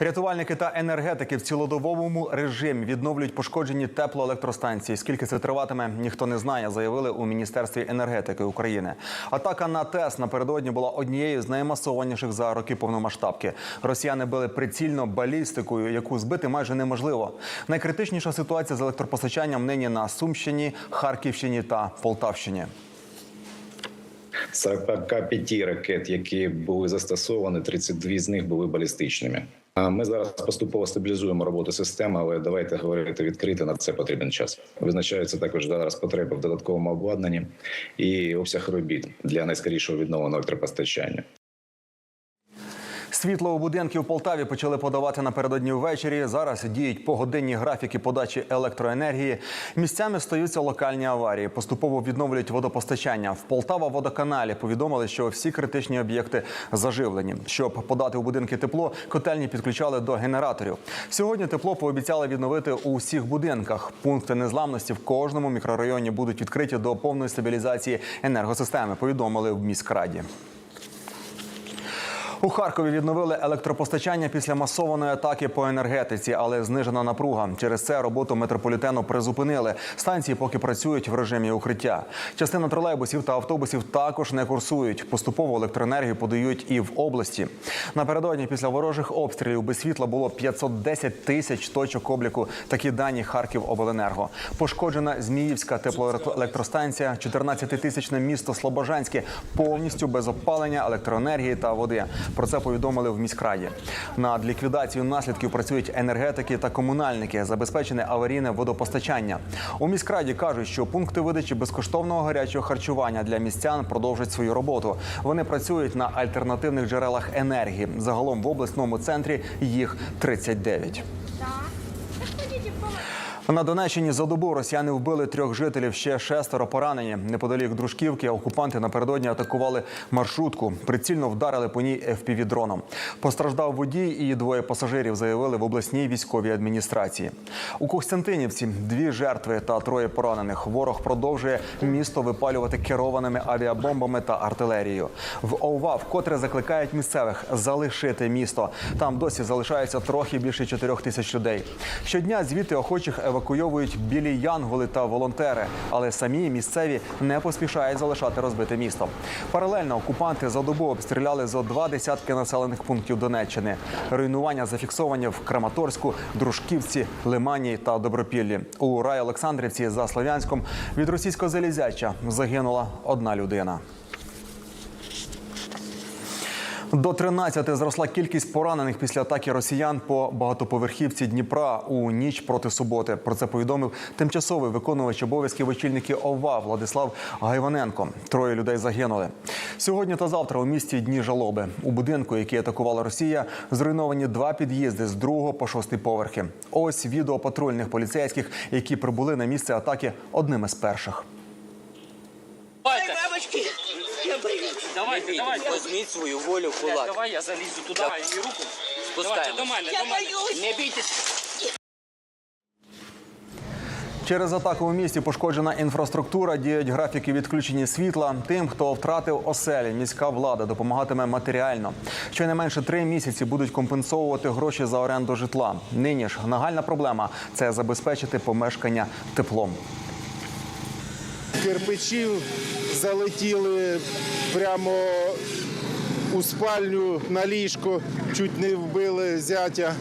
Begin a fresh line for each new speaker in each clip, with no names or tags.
Рятувальники та енергетики в цілодобовому режимі відновлюють пошкоджені теплоелектростанції. Скільки це триватиме, ніхто не знає, заявили у міністерстві енергетики України. Атака на ТЕС напередодні була однією з наймасованіших за роки повномасштабки. Росіяни били прицільно балістикою, яку збити майже неможливо. Найкритичніша ситуація з електропостачанням нині на Сумщині, Харківщині та Полтавщині.
45 ракет, які були застосовані, 32 з них були балістичними. Ми зараз поступово стабілізуємо роботу системи, але давайте говорити відкрито. На це потрібен час. Визначаються також зараз потреби в додатковому обладнанні і обсяг робіт для найскорішого відновленого електропостачання.
Світло у будинки у Полтаві почали подавати напередодні ввечері. Зараз діють погодинні графіки подачі електроенергії. Місцями стаються локальні аварії. Поступово відновлюють водопостачання. В Полтава водоканалі повідомили, що всі критичні об'єкти заживлені. Щоб подати у будинки тепло, котельні підключали до генераторів. Сьогодні тепло пообіцяли відновити у всіх будинках. Пункти незламності в кожному мікрорайоні будуть відкриті до повної стабілізації енергосистеми. Повідомили в міськраді. У Харкові відновили електропостачання після масованої атаки по енергетиці, але знижена напруга. Через це роботу метрополітену призупинили. Станції поки працюють в режимі укриття. Частина тролейбусів та автобусів також не курсують. Поступово електроенергію подають і в області. Напередодні після ворожих обстрілів без світла було 510 тисяч точок обліку. Такі дані Харківобленерго. Пошкоджена Зміївська теплоелектростанція, 14-тисячне місто Слобожанське повністю без опалення, електроенергії та води. Про це повідомили в міськраді. Над ліквідацією наслідків працюють енергетики та комунальники, забезпечене аварійне водопостачання. У міськраді кажуть, що пункти видачі безкоштовного гарячого харчування для містян продовжать свою роботу. Вони працюють на альтернативних джерелах енергії. Загалом в обласному центрі їх 39. На Донеччині за добу росіяни вбили трьох жителів, ще шестеро поранені. Неподалік дружківки окупанти напередодні атакували маршрутку. Прицільно вдарили по ній FPV-дроном. Постраждав водій і двоє пасажирів, заявили в обласній військовій адміністрації. У Костянтинівці дві жертви та троє поранених. Ворог продовжує місто випалювати керованими авіабомбами та артилерією. В ОВА вкотре закликають місцевих залишити місто. Там досі залишається трохи більше чотирьох тисяч людей. Щодня звідти охочих евакуйовують білі янголи та волонтери, але самі місцеві не поспішають залишати розбите місто. Паралельно окупанти за добу обстріляли зо два десятки населених пунктів Донеччини. Руйнування зафіксовані в Краматорську, Дружківці, Лимані та Добропіллі. У рай Олександрівці за Слов'янськом від російського залізяча загинула одна людина. До 13 зросла кількість поранених після атаки росіян по багатоповерхівці Дніпра у ніч проти суботи. Про це повідомив тимчасовий виконувач обов'язків очільники ОВА Владислав Гайваненко. Троє людей загинули. Сьогодні та завтра у місті дні жалоби. У будинку, який атакувала Росія, зруйновані два під'їзди з другого по шостий поверхи. Ось відео патрульних поліцейських, які прибули на місце атаки одними з перших.
Давайте, давайте.
Возьмите свою волю в кулак.
давай я залізу туди
Давай.
і руку. Давайте, до мене,
Я
до мене.
боюсь. Не бійтесь.
Через атаку у місті пошкоджена інфраструктура, діють графіки відключення світла. Тим, хто втратив оселі, міська влада допомагатиме матеріально. Щонайменше три місяці будуть компенсовувати гроші за оренду житла. Нині ж нагальна проблема це забезпечити помешкання теплом.
Кирпичів залетіли прямо у спальню на ліжко, чуть не вбили зятя.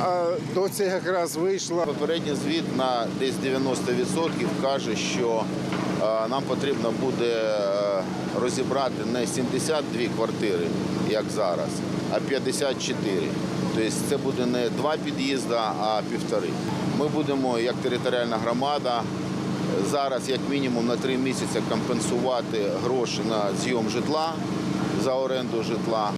А доця якраз вийшла.
Попередній звіт на десь 90% каже, що е, нам потрібно буде е, розібрати не 72 квартири, як зараз, а 54. Тобто це буде не два під'їзди, а півтори. Ми будемо, як територіальна громада, зараз як мінімум на три місяці компенсувати гроші на зйом житла за оренду житла.